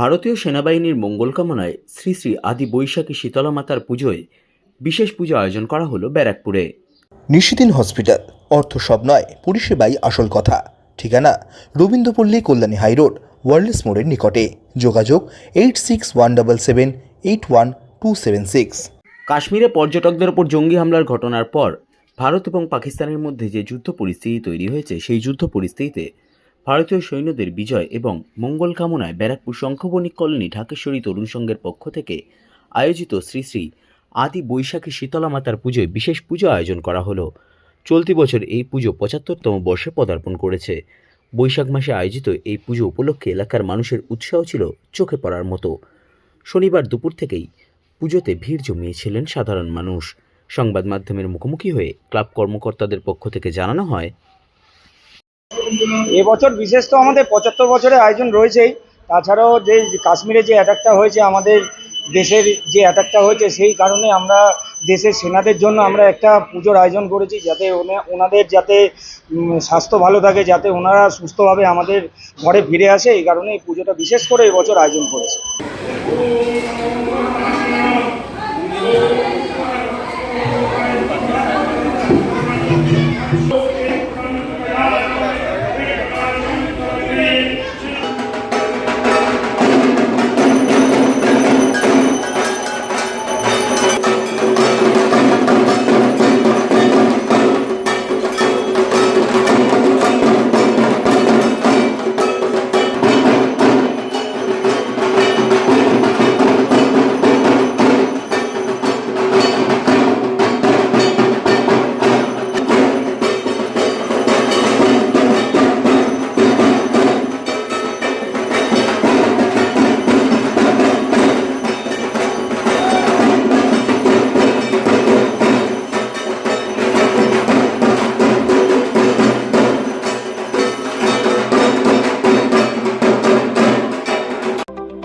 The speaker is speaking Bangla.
ভারতীয় সেনাবাহিনীর মঙ্গল কামনায় শ্রী শ্রী আদি বৈশাখী শীতলা মাতার পুজোয় বিশেষ পুজো আয়োজন করা হলো ব্যারাকপুরে। নিশিদিন হসপিটাল অর্থ সব নয় পরিষেবাই আসল কথা। ঠিকানা রবীন্দ্রপল্লী কল্যাণী হাইরোড ওয়ার্ল্ডস মোড়ের নিকটে। যোগাযোগ eight six one double seven eight one two seven six. কাশ্মীরে পর্যটকদের ওপর জঙ্গি হামলার ঘটনার পর ভারত এবং পাকিস্তানের মধ্যে যে যুদ্ধ পরিস্থিতি তৈরি হয়েছে সেই যুদ্ধ পরিস্থিতিতে ভারতীয় সৈন্যদের বিজয় এবং মঙ্গল কামনায় ব্যারাকপুর শঙ্খবণিক কলোনি ঢাকেশ্বরী তরুণ সংঘের পক্ষ থেকে আয়োজিত শ্রী শ্রী আদি বৈশাখী শীতলা মাতার পুজোয় বিশেষ পুজো আয়োজন করা হলো। চলতি বছর এই পুজো পঁচাত্তরতম বর্ষে পদার্পণ করেছে। বৈশাখ মাসে আয়োজিত এই পুজো উপলক্ষে এলাকার মানুষের উৎসাহ ছিল চোখে পড়ার মতো। শনিবার দুপুর থেকেই পুজোতে ভিড় জমিয়েছিলেন সাধারণ মানুষ। সংবাদ মাধ্যমের মুখোমুখি হয়ে ক্লাব কর্মকর্তাদের পক্ষ থেকে জানানো হয় এবছর বিশেষ তো আমাদের পঁচাত্তর বছরের আয়োজন রয়েছেই। তাছাড়াও যে কাশ্মীরে যে অ্যাটাকটা হয়েছে, আমাদের দেশের যে অ্যাটাকটা হয়েছে, সেই কারণে আমরা দেশের সেনাদের জন্য আমরা একটা পুজোর আয়োজন করেছি যাতে ওনাদের যাতে স্বাস্থ্য ভালো থাকে, যাতে ওনারা সুস্থভাবে আমাদের ঘরে ফিরে আসে, এই কারণে এই পুজোটা বিশেষ করে এবছর আয়োজন করেছে।